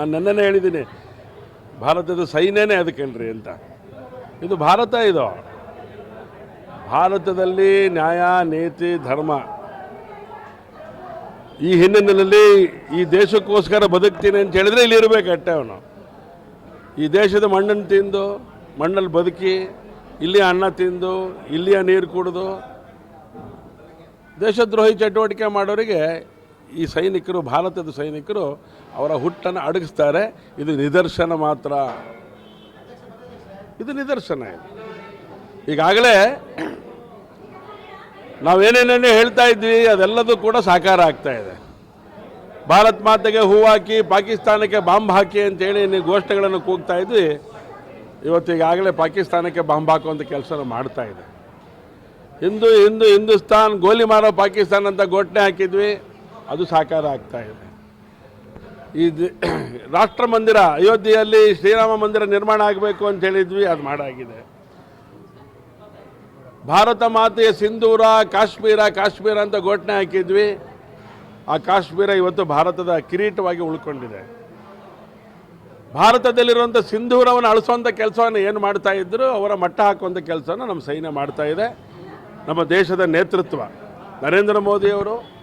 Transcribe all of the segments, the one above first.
ನಾನು ನೆನ್ನೆ ಹೇಳಿದ್ದೀನಿ ಭಾರತದ ಸೈನ್ಯನೇ ಅದಕ್ಕೇನ್ರಿ ಅಂತ. ಇದು ಭಾರತ ಇದು. ಭಾರತದಲ್ಲಿ ನ್ಯಾಯ, ನೀತಿ, ಧರ್ಮ. ಈ ಹಿನ್ನೆಲೆಯಲ್ಲಿ ಈ ದೇಶಕ್ಕೋಸ್ಕರ ಬದುಕ್ತೀನಿ ಅಂತ ಹೇಳಿದ್ರೆ ಇಲ್ಲಿ ಇರಬೇಕಟ್ಟೆ ಅವನು. ಈ ದೇಶದ ಮಣ್ಣನ್ನು ತಿಂದು, ಮಣ್ಣಲ್ಲಿ ಬದುಕಿ ಇಲ್ಲಿ ಅನ್ನ ತಿಂದು, ಇಲ್ಲಿಯ ನೀರು ಕುಡಿದು, ದೇಶದ್ರೋಹಿ ಚಟುವಟಿಕೆ ಮಾಡೋರಿಗೆ ಈ ಸೈನಿಕರು, ಭಾರತದ ಸೈನಿಕರು ಅವರ ಹುಟ್ಟನ್ನು ಅಡಗಿಸ್ತಾರೆ. ಇದು ನಿದರ್ಶನ ಮಾತ್ರ. ಇದು ನಿದರ್ಶನ ಇದು. ಈಗಾಗಲೇ ನಾವೇನೇನೇನೇ ಹೇಳ್ತಾ ಇದ್ವಿ, ಅದೆಲ್ಲದೂ ಕೂಡ ಸಾಕಾರ ಆಗ್ತಾ ಇದೆ. ಭಾರತ್ ಮಾತೆಗೆ ಹೂ ಹಾಕಿ, ಪಾಕಿಸ್ತಾನಕ್ಕೆ ಬಾಂಬ್ ಹಾಕಿ ಅಂತೇಳಿ ನೀವು ಘೋಷಣೆಗಳನ್ನು ಕೂಗ್ತಾ ಇದ್ವಿ. ಇವತ್ತು ಈಗಾಗಲೇ ಪಾಕಿಸ್ತಾನಕ್ಕೆ ಬಾಂಬ್ ಹಾಕುವಂಥ ಕೆಲಸ ಮಾಡ್ತಾ ಇದೆ. ಹಿಂದೂ ಹಿಂದೂ, ಹಿಂದೂಸ್ತಾನ್ ಗೋಲಿ ಮಾರೋ ಪಾಕಿಸ್ತಾನ ಅಂತ ಘೋಷಣೆ ಹಾಕಿದ್ವಿ. ಅದು ಸಾಕಾರ ಆಗ್ತಾ ಇದೆ. ಇದು ರಾಷ್ಟ್ರ ಮಂದಿರ, ಅಯೋಧ್ಯೆಯಲ್ಲಿ ಶ್ರೀರಾಮ ಮಂದಿರ ನಿರ್ಮಾಣ ಆಗಬೇಕು ಅಂತ ಹೇಳಿದ್ವಿ, ಅದು ಮಾಡಾಗಿದೆ. ಭಾರತ ಮಾತೆಯ ಸಿಂಧೂರ, ಕಾಶ್ಮೀರ ಕಾಶ್ಮೀರ ಅಂತ ಘೋಷಣೆ ಹಾಕಿದ್ವಿ. ಆ ಕಾಶ್ಮೀರ ಇವತ್ತು ಭಾರತದ ಕಿರೀಟವಾಗಿ ಉಳ್ಕೊಂಡಿದೆ. ಭಾರತದಲ್ಲಿರುವಂಥ ಸಿಂಧೂರವನ್ನು ಅಳಿಸುವಂಥ ಕೆಲಸವನ್ನು ಏನು ಮಾಡ್ತಾ ಇದ್ರು, ಅವರ ಮಟ್ಟ ಹಾಕುವಂಥ ಕೆಲಸವನ್ನು ನಮ್ಮ ಸೈನ್ಯ ಮಾಡ್ತಾ ಇದೆ. ನಮ್ಮ ದೇಶದ ನೇತೃತ್ವ. ನರೇಂದ್ರ ಮೋದಿಯವರು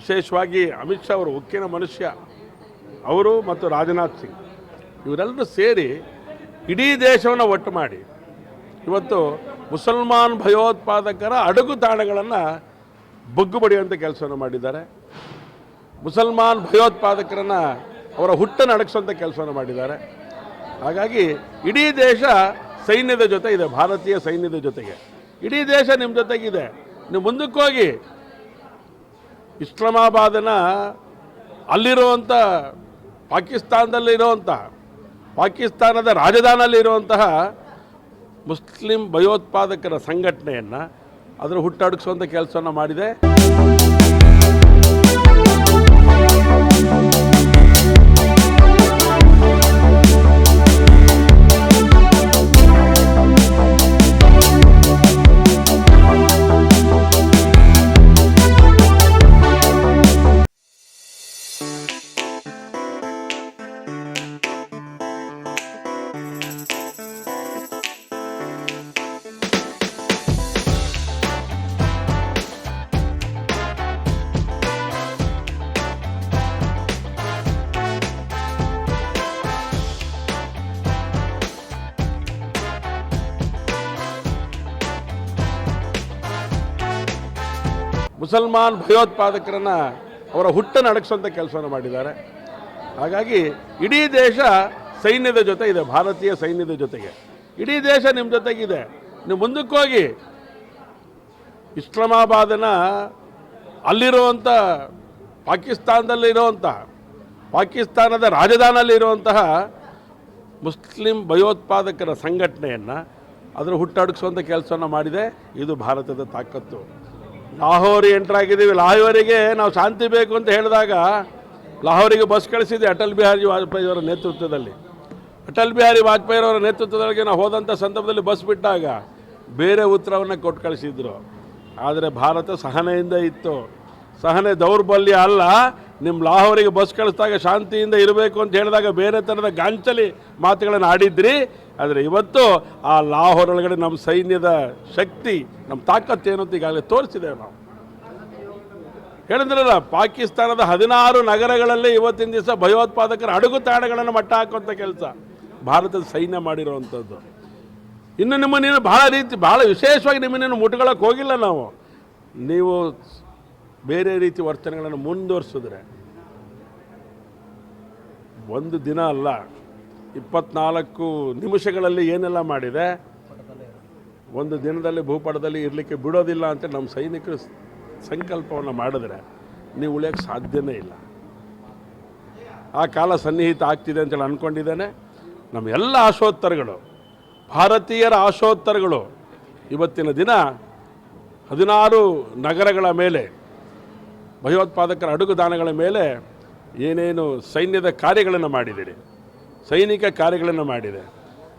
ವಿಶೇಷವಾಗಿ ಅಮಿತ್ ಶಾ ಅವರು ಉಕ್ಕಿನ ಮನುಷ್ಯ, ಅವರು ಮತ್ತು ರಾಜನಾಥ್ ಸಿಂಗ್. ಇವರೆಲ್ಲರೂ ಸೇರಿ ಇಡೀ ದೇಶವನ್ನು ಒಟ್ಟು ಮಾಡಿ ಇವತ್ತು ಮುಸಲ್ಮಾನ್ ಭಯೋತ್ಪಾದಕರ ಅಡಗು ತಾಣಗಳನ್ನು ಬಗ್ಗು ಬಡಿಯುವಂಥ ಕೆಲಸವನ್ನು ಮಾಡಿದ್ದಾರೆ. ಮುಸಲ್ಮಾನ್ ಭಯೋತ್ಪಾದಕರನ್ನು ಅವರ ಹುಟ್ಟನ್ನು ಅಡಗಿಸುವಂಥ ಕೆಲಸವನ್ನು ಮಾಡಿದ್ದಾರೆ. ಹಾಗಾಗಿ ಇಡೀ ದೇಶ ಸೈನ್ಯದ ಜೊತೆ ಇದೆ, ಭಾರತೀಯ ಸೈನ್ಯದ ಜೊತೆಗೆ. ಇಡೀ ದೇಶ ನಿಮ್ಮ ಜೊತೆಗಿದೆ. ನೀವು ಮುಂದಕ್ಕೆ ಹೋಗಿ ಇಸ್ಲಾಮಾಬಾದನ ಅಲ್ಲಿರುವಂಥ ಪಾಕಿಸ್ತಾನದಲ್ಲಿರುವಂಥ ಪಾಕಿಸ್ತಾನದ ರಾಜಧಾನಿಯಲ್ಲಿರುವಂತಹ ಮುಸ್ಲಿಂ ಭಯೋತ್ಪಾದಕರ ಸಂಘಟನೆಯನ್ನು ಅದರ ಹುಟ್ಟಡಗಿಸುವಂಥ ಕೆಲಸವನ್ನು ಮಾಡಿದೆ. ಮುಸಲ್ಮಾನ್ ಭಯೋತ್ಪಾದಕರನ್ನು ಅವರ ಹುಟ್ಟನ್ನು ಅಡಗಿಸುವಂಥ ಕೆಲಸವನ್ನು ಮಾಡಿದ್ದಾರೆ. ಹಾಗಾಗಿ ಇಡೀ ದೇಶ ಸೈನ್ಯದ ಜೊತೆ ಇದೆ, ಭಾರತೀಯ ಸೈನ್ಯದ ಜೊತೆಗೆ. ಇಡೀ ದೇಶ ನಿಮ್ಮ ಜೊತೆಗಿದೆ. ನೀವು ಮುಂದಕ್ಕೆ ಹೋಗಿ ಅಲ್ಲಿರುವಂಥ ಪಾಕಿಸ್ತಾನದಲ್ಲಿರುವಂಥ ಪಾಕಿಸ್ತಾನದ ರಾಜಧಾನಿಯಲ್ಲಿರುವಂತಹ ಮುಸ್ಲಿಂ ಭಯೋತ್ಪಾದಕರ ಸಂಘಟನೆಯನ್ನು ಅದರ ಹುಟ್ಟಡಗಿಸುವಂಥ ಕೆಲಸವನ್ನು ಮಾಡಿದೆ. ಇದು ಭಾರತದ ತಾಕತ್ತು. ಲಾಹೋರಿ ಎಂಟ್ರಾಗಿದ್ದೀವಿ. ಲಾಹೋರಿಗೆ ನಾವು ಶಾಂತಿ ಬೇಕು ಅಂತ ಹೇಳಿದಾಗ ಲಾಹೋರಿಗೆ ಬಸ್ ಕಳಿಸಿದ್ವಿ ಅಟಲ್ ಬಿಹಾರಿ ವಾಜಪೇಯಿ ಅವರ ನೇತೃತ್ವದಲ್ಲಿ. ಅಟಲ್ ಬಿಹಾರಿ ವಾಜಪೇಯಿ ಅವರ ನೇತೃತ್ವದೊಳಗೆ ನಾವು ಹೋದಂಥ ಸಂದರ್ಭದಲ್ಲಿ ಬಸ್ ಬಿಟ್ಟಾಗ ಬೇರೆ ಉತ್ತರವನ್ನು ಕೊಟ್ಟು ಕಳಿಸಿದ್ರು. ಆದರೆ ಭಾರತ ಸಹನೆಯಿಂದ ಇತ್ತು. ಸಹನೆ ದೌರ್ಬಲ್ಯ ಅಲ್ಲ. ನಿಮ್ಮ ಲಾಹೋರಿಗೆ ಬಸ್ ಕಳಿಸಿದಾಗ ಶಾಂತಿಯಿಂದ ಇರಬೇಕು ಅಂತ ಹೇಳಿದಾಗ ಬೇರೆ ಥರದ ಗಾಂಚಲಿ ಮಾತುಗಳನ್ನು ಆಡಿದ್ರಿ. ಆದರೆ ಇವತ್ತು ಆ ಲಾಹೋರ್ ಒಳಗಡೆ ನಮ್ಮ ಸೈನ್ಯದ ಶಕ್ತಿ, ನಮ್ಮ ತಾಕತ್ತೇನು ಅಂತ ಈಗಾಗಲೇ ತೋರಿಸಿದ್ದೇವೆ ನಾವು. ಹೇಳಿದ್ರಲ್ಲ, ಪಾಕಿಸ್ತಾನದ ಹದಿನಾರು ನಗರಗಳಲ್ಲಿ ಇವತ್ತಿನ ದಿವಸ ಭಯೋತ್ಪಾದಕರ ಅಡುಗು ತಾಣಗಳನ್ನು ಮಟ್ಟ ಹಾಕುವಂಥ ಕೆಲಸ ಭಾರತದ ಸೈನ್ಯ ಮಾಡಿರುವಂಥದ್ದು ಇನ್ನು ನಿಮ್ಮನ್ನೇನು ಭಾಳ ರೀತಿ ಭಾಳ ವಿಶೇಷವಾಗಿ ನಿಮ್ಮನ್ನೇನು ಮುಟ್ಕೊಳಕ್ಕೆ ಹೋಗಿಲ್ಲ ನಾವು. ನೀವು ಬೇರೆ ರೀತಿ ವರ್ತನೆಗಳನ್ನು ಮುಂದುವರಿಸಿದ್ರೆ, ಒಂದು ದಿನ ಅಲ್ಲ, ಇಪ್ಪತ್ನಾಲ್ಕು ನಿಮಿಷಗಳಲ್ಲಿ ಏನೆಲ್ಲ ಮಾಡಿದೆ? ಒಂದು ದಿನದಲ್ಲಿ ಭೂಪಟದಲ್ಲಿ ಇರಲಿಕ್ಕೆ ಬಿಡೋದಿಲ್ಲ ಅಂತ ನಮ್ಮ ಸೈನಿಕರು ಸಂಕಲ್ಪವನ್ನು ಮಾಡಿದ್ರೆ ನೀವು ಉಳಿಯೋಕ್ಕೆ ಸಾಧ್ಯನೇ ಇಲ್ಲ. ಆ ಕಾಲ ಸನ್ನಿಹಿತ ಆಗ್ತಿದೆ ಅಂತೇಳಿ ಅಂದ್ಕೊಂಡಿದ್ದೇನೆ ನಮ್ಮ ಎಲ್ಲ ಆಶೋತ್ತರಗಳು ಭಾರತೀಯರ ಆಶೋತ್ತರಗಳು ಇವತ್ತಿನ ದಿನ ಹದಿನಾರು ನಗರಗಳ ಮೇಲೆ ಭಯೋತ್ಪಾದಕರ ಅಡುಗುದಾನಗಳ ಮೇಲೆ ಏನೇನು ಸೈನ್ಯದ ಕಾರ್ಯಗಳನ್ನು ಮಾಡಿದ್ದೀರಿ? ಸೈನಿಕ ಕಾರ್ಯಗಳನ್ನು ಮಾಡಿದೆ.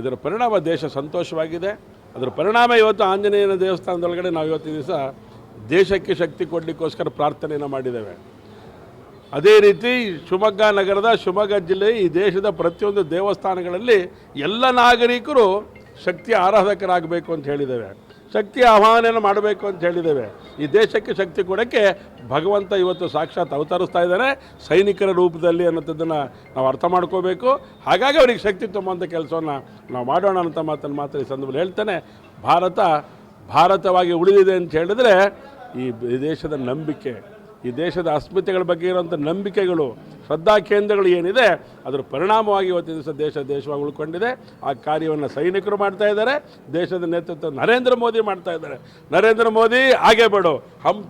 ಇದರ ಪರಿಣಾಮ ದೇಶ ಸಂತೋಷವಾಗಿದೆ. ಅದರ ಪರಿಣಾಮ ಇವತ್ತು ಆಂಜನೇಯನ ದೇವಸ್ಥಾನದೊಳಗಡೆ ನಾವು ಇವತ್ತಿನ ದಿವಸ ದೇಶಕ್ಕೆ ಶಕ್ತಿ ಕೊಡಲಿಕ್ಕೋಸ್ಕರ ಪ್ರಾರ್ಥನೆಯನ್ನು ಮಾಡಿದ್ದೇವೆ. ಅದೇ ರೀತಿ ಶಿವಮೊಗ್ಗ ನಗರದ ಶಿವಮೊಗ್ಗ ಜಿಲ್ಲೆ ಈ ದೇಶದ ಪ್ರತಿಯೊಂದು ದೇವಸ್ಥಾನಗಳಲ್ಲಿ ಎಲ್ಲ ನಾಗರಿಕರು ಶಕ್ತಿ ಆರಾಧಕರಾಗಬೇಕು ಅಂತ ಹೇಳಿದ್ದೇವೆ. ಶಕ್ತಿಯ ಆಹ್ವಾನ ಮಾಡಬೇಕು ಅಂತ ಹೇಳಿದ್ದೇವೆ. ಈ ದೇಶಕ್ಕೆ ಶಕ್ತಿ ಕೊಡೋಕ್ಕೆ ಭಗವಂತ ಇವತ್ತು ಸಾಕ್ಷಾತ್ ಅವತರಿಸ್ತಾ ಇದ್ದಾನೆ ಸೈನಿಕರ ರೂಪದಲ್ಲಿ ಅನ್ನೋದನ್ನು ನಾವು ಅರ್ಥ ಮಾಡ್ಕೋಬೇಕು. ಹಾಗಾಗಿ ಅವರಿಗೆ ಶಕ್ತಿ ತುಂಬುವಂಥ ಕೆಲಸವನ್ನು ನಾವು ಮಾಡೋಣ ಅಂತ ಮಾತನ್ನು ಮಾತ್ರ ಈ ಸಂದರ್ಭದಲ್ಲಿ ಹೇಳ್ತೇನೆ. ಭಾರತ ಭಾರತವಾಗಿ ಉಳಿದಿದೆ ಅಂತ ಹೇಳಿದ್ರೆ ಈ ದೇಶದ ನಂಬಿಕೆ ಈ ದೇಶದ ಅಸ್ಮಿತೆಗಳ ಬಗ್ಗೆ ಇರುವಂಥ ನಂಬಿಕೆಗಳು, ಶ್ರದ್ಧಾ ಕೇಂದ್ರಗಳು ಏನಿದೆ, ಅದರ ಪರಿಣಾಮವಾಗಿ ಇವತ್ತಿನ ದಿವಸ ದೇಶ ದೇಶವಾಗಿ ಉಳ್ಕೊಂಡಿದೆ. ಆ ಕಾರ್ಯವನ್ನು ಸೈನಿಕರು ಮಾಡ್ತಾ ಇದ್ದಾರೆ, ದೇಶದ ನೇತೃತ್ವ ನರೇಂದ್ರ ಮೋದಿ ಮಾಡ್ತಾ ಇದ್ದಾರೆ. ನರೇಂದ್ರ ಮೋದಿ, ಹಾಗೆ ಬೇಡ. ಹಮ್